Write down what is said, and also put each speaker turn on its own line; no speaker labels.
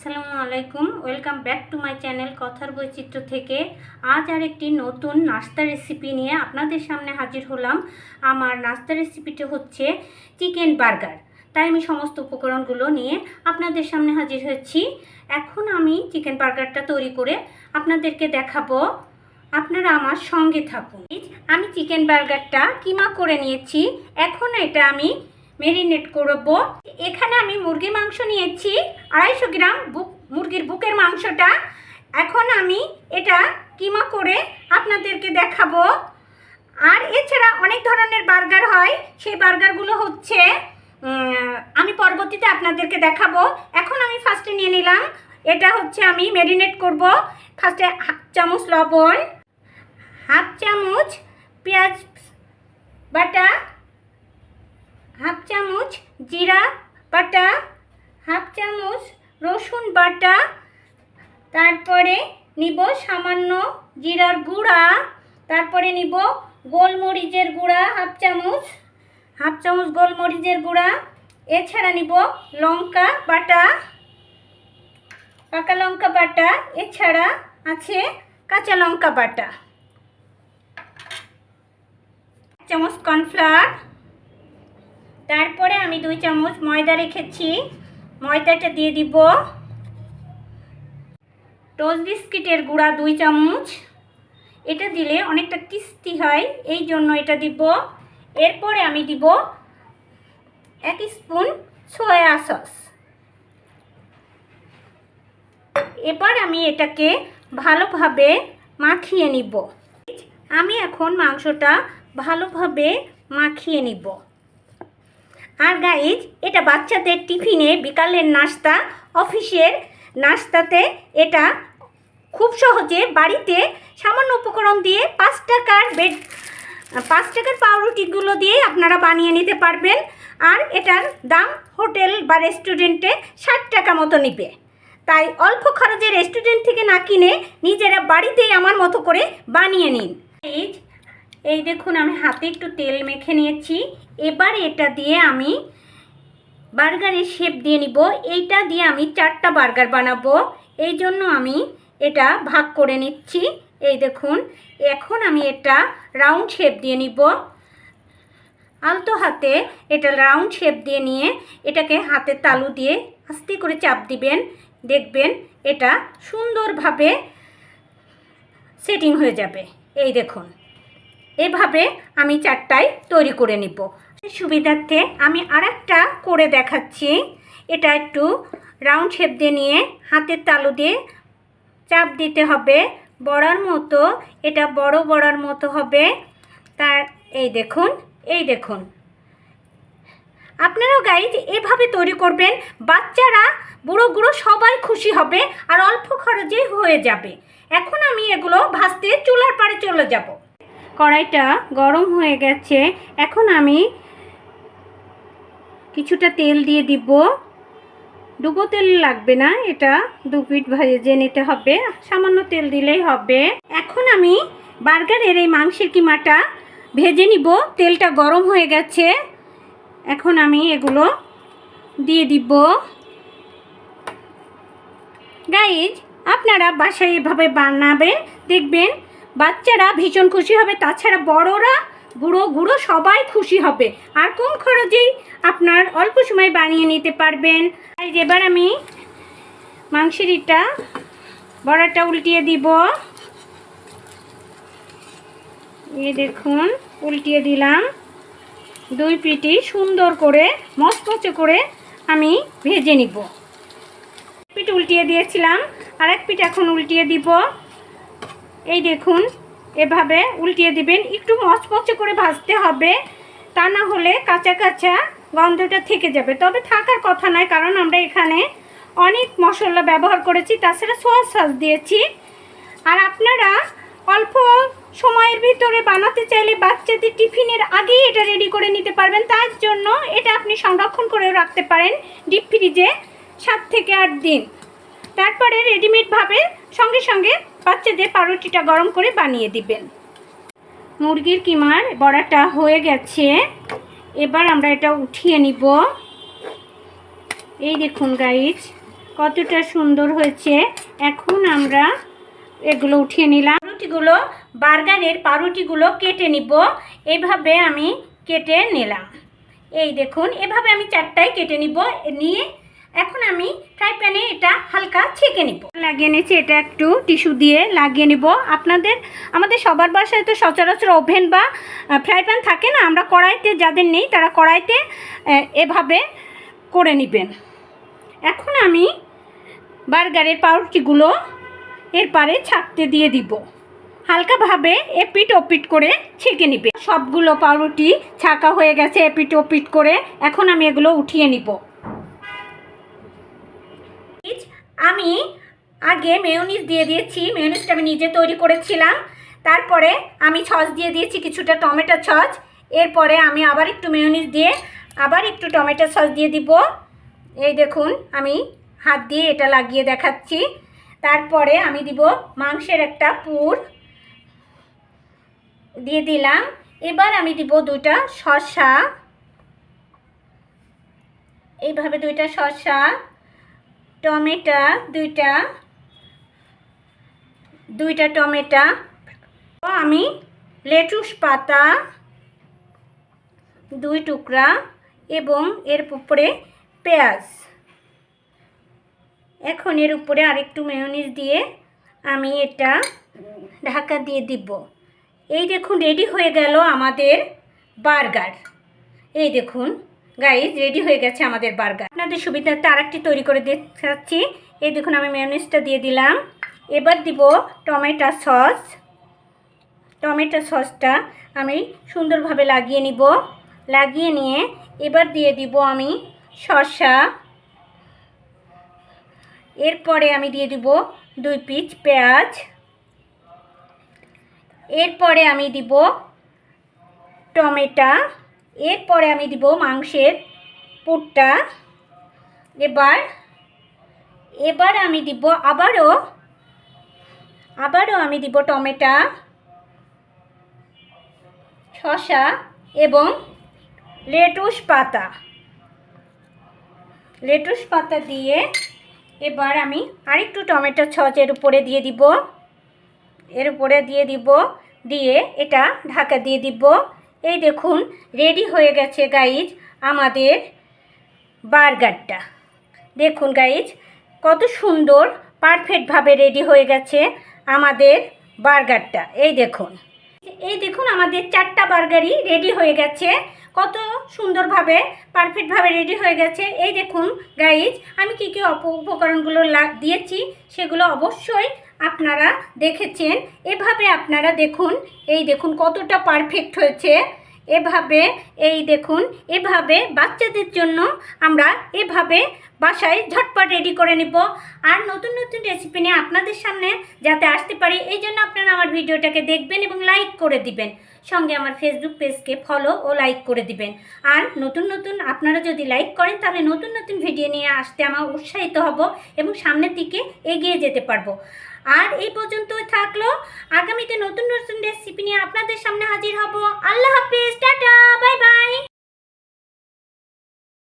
আসসালামু আলাইকুম। Welcome back to my channel কথার বৈচিত্র্য থেকে। আজ আর একটি নতুন নাস্তা রেসিপি নিয়ে আপনাদের সামনে হাজির হলাম। আমার নাস্তা রেসিপিটি হচ্ছে চিকেন বার্গার। তাই আমি সমস্ত উপকরণগুলো নিয়ে আপনাদের সামনে হাজির হয়েছি। এখন আমি চিকেন বার্গারটা তৈরি করে আপনাদেরকে দেখাবো। আপনারা আমার সঙ্গে থাকুন। আমি চিকেন বার্গারটা কিমা করে নিয়েছি। এখন এটা আমি মেরিনেট করব। এখানে আমি মুরগির মাংস নিয়েছি, আড়াইশো গ্রাম বুক, মুরগির বুকের মাংসটা। এখন আমি এটা কিমা করে আপনাদেরকে দেখাবো। আর এছাড়া অনেক ধরনের বার্গার হয়, সেই বার্গারগুলো হচ্ছে আমি পরবর্তীতে আপনাদেরকে দেখাবো। এখন আমি ফার্স্টে নিয়ে নিলাম, এটা হচ্ছে আমি মেরিনেট করব। ফার্স্টে হাফ চামচ লবণ, হাফ চামচ পেঁয়াজ বাটা হাফ চামচ জিরা বাটা, হাফ চামচ রসুন বাটা, তারপরে নিব সামান্য জিরার গুঁড়া, তারপরে নিব গোলমরিচের গুঁড়া, হাফ চামচ হাফ চামচ গোলমরিচের গুঁড়া, এছাড়া নিব লঙ্কা বাটা, পাকা লঙ্কা বাটা, এছাড়া আছে কাঁচা লঙ্কা বাটা। চামচ কর্নফ্লাওয়ার তারপরে আমি দুই চামচ ময়দা রেখেছি। ময়দাটা দিয়ে দিব। টোস্ট বিস্কিটের গুঁড়া দুই চামচ। এটা দিলে অনেকটা কিস্তি হয়, এই জন্য এটা দিব। এরপরে আমি দিব এক স্পুন সয়া সস এবার আমি এটাকে ভালোভাবে মাখিয়ে নিব। আমি এখন মাংসটা ভালোভাবে মাখিয়ে নিব। আর গাইজ এটা বাচ্চাদের টিফিনে বিকালের নাস্তা, অফিসের নাস্তাতে এটা খুব সহজে বাড়িতে সামান্য উপকরণ দিয়ে পাঁচ টাকার বেড পাঁচ টাকার পাউরুটিগুলো দিয়ে আপনারা বানিয়ে নিতে পারবেন। আর এটার দাম হোটেল বা রেস্টুরেন্টে ষাট টাকা মতো নিবে। তাই অল্প খরচে রেস্টুরেন্ট থেকে না কিনে নিজেরা বাড়িতেই আমার মতো করে বানিয়ে নিন। এই দেখুন, আমি হাতে একটু তেল মেখে নিয়েছি। এবার এটা দিয়ে আমি বার্গারের শেপ দিয়ে নিব। এইটা দিয়ে আমি চারটা বার্গার বানাবো। এই জন্য আমি এটা ভাগ করে নিচ্ছি। এই দেখুন, এখন আমি এটা রাউন্ড শেপ দিয়ে নিব। আলতো হাতে এটা রাউন্ড শেপ দিয়ে নিয়ে এটাকে হাতে তালু দিয়ে আস্তে করে চাপ দিবেন। দেখবেন এটা সুন্দরভাবে সেটিং হয়ে যাবে। এই দেখুন। এভাবে আমি চারটাই তৈরি করে নিব। সুবিধার্থে আমি আর করে দেখাচ্ছি। এটা একটু রাউন্ড শেপ দিয়ে নিয়ে হাতের তালু দিয়ে চাপ দিতে হবে। বড়ার মতো, এটা বড় বড়ার মতো হবে। তার, এই দেখুন এই দেখুন। আপনারাও গাইজ এভাবে তৈরি করবেন, বাচ্চারা বুড়ো বুড়ো সবাই খুশি হবে আর অল্প খরচে হয়ে যাবে। এখন আমি এগুলো ভাজতে চুলার পাড়ে চলে যাব। কড়াইটা গরম হয়ে গেছে। এখন আমি কিছুটা তেল দিয়ে দিব। ডুবো তেল লাগবে না, এটা দু পিঠ ভেজে নিতে হবে। সামান্য তেল দিলেই হবে। এখন আমি বার্গারের এই মাংসের কিমাটা ভেজে নিব। তেলটা গরম হয়ে গেছে। এখন আমি এগুলো দিয়ে দিব। গাইজ, আপনারা বাসায় এভাবে বানাবেন, দেখবেন বাচ্চারা ভীষণ খুশি হবে, তাছাড়া বড়রা গুঁড়ো গুঁড়ো সবাই খুশি হবে। আর কম খরচেই আপনার অল্প সময় বানিয়ে নিতে পারবেন। আর এবার আমি মাংসের ইটা বড়াটা উল্টিয়ে দিব। এই দেখুন, উল্টিয়ে দিলাম। দুই পিটি সুন্দর করে, মচমচে করে আমি ভেজে নিব। পিঠ উল্টিয়ে দিয়েছিলাম, আর এক পিঠ এখন উল্টিয়ে দিব। এই দেখুন, এভাবে উল্টিয়ে দিবেন। একটু মচমচে করে ভাজতে হবে, তা না হলে কাঁচা কাঁচা গন্ধটা থেকে যাবে। তবে থাকার কথা নয়, কারণ আমরা এখানে অনেক মশলা ব্যবহার করেছি, তাছাড়া সস সস দিয়েছি। আর আপনারা অল্প সময়ের ভিতরে বানাতে চাইলে বাচ্চাদের টিফিনের আগেই এটা রেডি করে নিতে পারবেন। তার জন্য এটা আপনি সংরক্ষণ করেও রাখতে পারেন ডিপ ফ্রিজে সাত থেকে আট দিন। তারপরে রেডিমেডভাবে সঙ্গে সঙ্গে বাচ্চাদের পাউরুটিটা গরম করে বানিয়ে দিবেন। মুরগির কিমার বড়াটা হয়ে গেছে। এবার আমরা এটা উঠিয়ে নিব। এই দেখুন গাইজ কতটা সুন্দর হয়েছে। এখন আমরা এগুলো উঠিয়ে নিলাম। পাউরুটিগুলো, বার্গারের পাউরুটিগুলো কেটে নিব। এভাবে আমি কেটে নিলাম। এই দেখুন, এভাবে আমি চারটায় কেটে নিব। নিয়ে এখন আমি ফ্রাই প্যানে এটা হালকা ছেঁকে নিব। লাগিয়ে নিয়েছি এটা একটু টিস্যু দিয়ে লাগিয়ে নিব। আপনাদের, আমাদের সবার বাসায় তো সচরাচর ওভেন বা ফ্রাই প্যান থাকে না? আমরা কড়াইতে যাদের নেই তারা কড়াইতে এভাবে করে নেবেন। এখন আমি বার্গারের পাউরুটিগুলো এর পারে ছাকতে দিয়ে দিব। হালকাভাবে এপিট ওপিট করে ছেঁকে নিবে সবগুলো পাউরুটি ছাকা হয়ে গেছে এপিট ওপিট করে। এখন আমি এগুলো উঠিয়ে নিব। আমি আগে মেয়নিজ দিয়ে দিয়েছি। মেয়নিজটা আমি নিজে তৈরি করেছিলাম। তারপরে আমি সস দিয়ে দিয়েছি কিছুটা টমেটো সস এরপরে আমি আবার একটু মেয়নিজ দিয়ে আবার একটু টমেটো সস দিয়ে দিব। এই দেখুন, আমি হাত দিয়ে এটা লাগিয়ে দেখাচ্ছি। তারপরে আমি দিব মাংসের একটা পুর। দিয়ে দিলাম। এবার আমি দিব দুইটা শসা। এইভাবে দুইটা শসা। টমেটো দুইটা দুইটা টমেটো। আমি লেটুস পাতা দুই টুকরা এবং এর উপরে পেঁয়াজ। এখন এর উপরে আরেকটু মেয়নিজ দিয়ে আমি এটা ঢাকা দিয়ে দিব। এই দেখুন রেডি হয়ে গেল আমাদের বার্গার। এই দেখুন গাইজ রেডি হয়ে গেছে আমাদের বার্গার। আপনাদের সুবিধার্থে আরেকটি তৈরি করে দেখাচ্ছি। এই দেখুন, আমি মেয়নিজটা দিয়ে দিলাম। এবার দিব টমেটো সস। টমেটো সসটা আমি সুন্দরভাবে লাগিয়ে নিব। লাগিয়ে নিয়ে এবার দিয়ে দিব আমি শসা। এরপরে আমি দিয়ে দিব দুই পিস পেঁয়াজ। এরপরে আমি দিব টমেটো। এরপরে আমি দিব মাংসের পুরটা। এবার এবার আমি দিব আবারও আবারও আমি দিব টমেটো, শসা এবং লেটুস পাতা। লেটুস পাতা দিয়ে এবার আমি আরেকটু টমেটো এর উপরে দিয়ে দিব। এর উপরে দিয়ে দিব, দিয়ে এটা ঢাকা দিয়ে দিব। এই দেখুন, রেডি হয়ে গেছে গাইজ আমাদের বার্গারটা। দেখুন গাইজ কত সুন্দর পারফেক্টভাবে রেডি হয়ে গেছে আমাদের বার্গারটা এই দেখুন। এই দেখুন আমাদের চারটা বার্গারই রেডি হয়ে গেছে। কত সুন্দরভাবে পারফেক্টভাবে রেডি হয়ে গেছে। এই দেখুন গাইজ আমি কী কী অপ উপকরণগুলো দিয়েছি, সেগুলো অবশ্যই আপনারা দেখেছেন। এভাবে আপনারা দেখুন, এই দেখুন কতটা পারফেক্ট হয়েছে। এভাবে, এই দেখুন, এভাবে বাচ্চাদের জন্য আমরা এভাবে বাসায় ঝটপট রেডি করে নিব। আর নতুন নতুন রেসিপি নিয়ে আপনাদের সামনে যাতে আসতে পারি, এই জন্য আপনারা আমার ভিডিওটাকে দেখবেন এবং লাইক করে দিবেন। সঙ্গে আমার ফেসবুক পেজকে ফলো ও লাইক করে দিবেন। আর নতুন নতুন আপনারা যদি লাইক করেন, তাহলে নতুন নতুন ভিডিও নিয়ে আসতে আমার উৎসাহিত হব এবং সামনের দিকে এগিয়ে যেতে পারব। আর এই পর্যন্ত থাকল। আগামীতে নতুন নতুন রেসিপি নিয়ে আপনাদের সামনে হাজির হব। আল্লাহ হাফিজ, টাটা, বাই বাই।